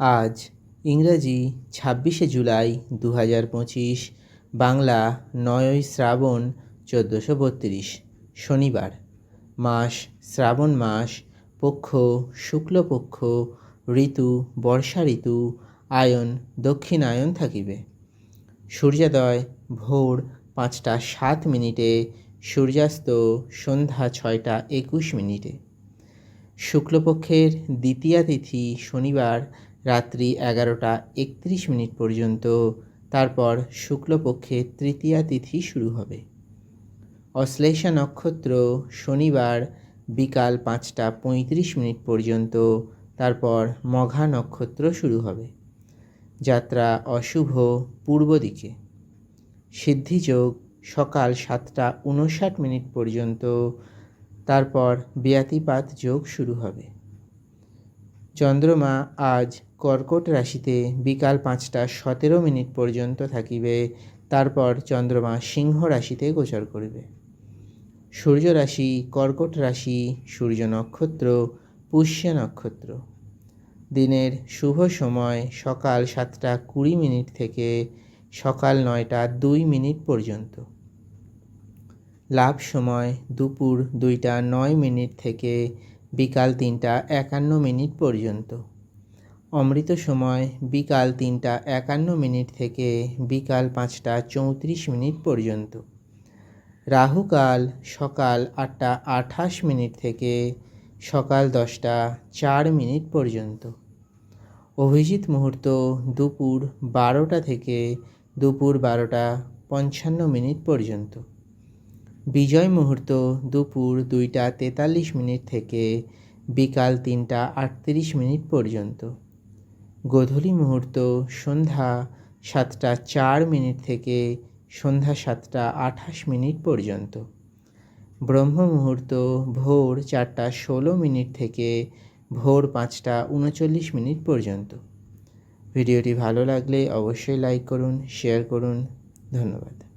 আজ ইংরাজি ছাব্বিশে জুলাই দু হাজার পঁচিশ, বাংলা নয়ই শ্রাবণ চোদ্দোশো বত্রিশ, শনিবার। মাস শ্রাবণ মাস, পক্ষ শুক্লপক্ষ ঋতু বর্ষা ঋতু, আয়ন দক্ষিণায়ন থাকিবে। সূর্যোদয় ভোর পাঁচটা সাত মিনিটে, সূর্যাস্ত সন্ধ্যা ছয়টা একুশ মিনিটে। শুক্লপক্ষের দ্বিতীয়া তিথি শনিবার রাত্রি এগারোটা একত্রিশ মিনিট পর্যন্ত। তারপর শুক্লপক্ষে তৃতীয়া তিথি শুরু হবে। অশ্লেষা নক্ষত্র শনিবার বিকাল পাঁচটা পঁয়ত্রিশ মিনিট পর্যন্ত। তারপর মঘা নক্ষত্র শুরু হবে। যাত্রা অশুভ পূর্ব দিকে। সিদ্ধিযোগ সকাল সাতটা উনষাট মিনিট পর্যন্ত। তারপর ব্যাতিপাত যোগ শুরু হবে। চন্দ্রমা আজ কর্কট রাশিতে বিকাল পাঁচটা সতেরো মিনিট পর্যন্ত থাকিবে। তারপর চন্দ্রমা সিংহ রাশিতে গোচর করিবে। সূর্য রাশি, কর্কট রাশি, সূর্য নক্ষত্র, পুষ্য নক্ষত্র। দিনের শুভ সময় সকাল সাতটা কুড়ি মিনিট থেকে সকাল নয়টা দুই মিনিট পর্যন্ত। লাভ সময় দুপুর দুইটা নয় মিনিট থেকে বিকাল তিনটা একান্ন মিনিট পর্যন্ত। অমৃত সময় বিকাল তিনটা একান্ন মিনিট থেকে বিকাল পাঁচটা চৌত্রিশ মিনিট পর্যন্ত। রাহুকাল সকাল আটটা আঠাশ মিনিট থেকে সকাল দশটা চার মিনিট পর্যন্ত। অভিজিৎ মুহূর্ত দুপুর বারোটা থেকে দুপুর বারোটা পঞ্চান্ন মিনিট পর্যন্ত। বিজয় মুহূর্ত দুপুর দুইটা তেতাল্লিশ মিনিট থেকে বিকাল তিনটা আটত্রিশ মিনিট পর্যন্ত। গোধূলি মুহূর্ত সন্ধ্যা সাতটা চার মিনিট থেকে সন্ধ্যা সাতটা আঠাশ মিনিট পর্যন্ত। ব্রহ্ম মুহূর্ত ভোর চারটা ষোলো মিনিট থেকে ভোর পাঁচটা উনচল্লিশ মিনিট পর্যন্ত। ভিডিওটি ভালো লাগলে অবশ্যই লাইক করুন, শেয়ার করুন। ধন্যবাদ।